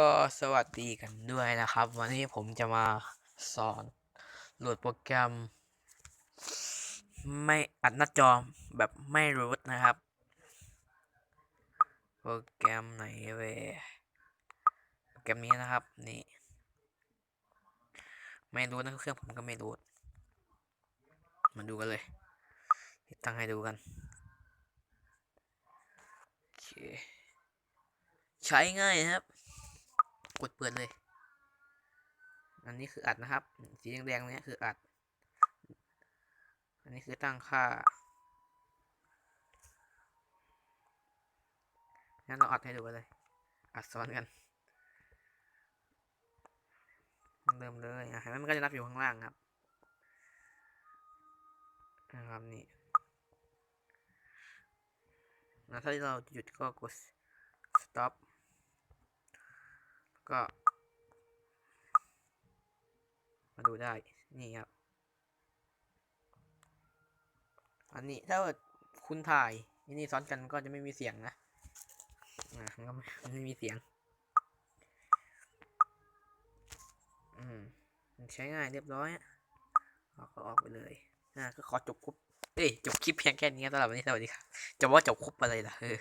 ก็สวัสดีกันด้วยนะครับ วันนี้ผมจะมาสอนโหลดโปรแกรม ไม่อัดหน้าจอแบบไม่รูทนะครับ โปรแกรมไหนเวโปรแกรมนี้นะครับนี่ไม่รู้นะเครื่องผมก็ไม่รู้มาดูกันเลยตั้งให้ดูกันโอเคใช้ง่ายนะครับ ดเปิดเลย อันนี้คืออัดนะครับ สีแดงๆเนี้ยคืออัด อันนี้คือตั้งค่างั้นเราอัดให้ดูเลย อัดซ้อนกันเริ่มเลยอะเห็นไหมมันก็จะนับอยู่ข้างล่างครับนะครับนี่แล้วถ้าเราหยุดก็กด stop ก็ มาดูได้ นี่ครับ อันนี้ถ้าเกิดคุณถ่ายอันนี่ซ้อนกันก็จะไม่มีเสียงนะ อ่ามันก็ไม่มีเสียง อืมใช้ง่ายเรียบร้อยอะเอาก็ออกไปเลย อ่า ก็ขอจบคลิป เอ้ย จบคลิปเพียงแค่นี้สำหรับวันนี้สวัสดีครับ จะว่าจบคลิปอะไรล่ะเออ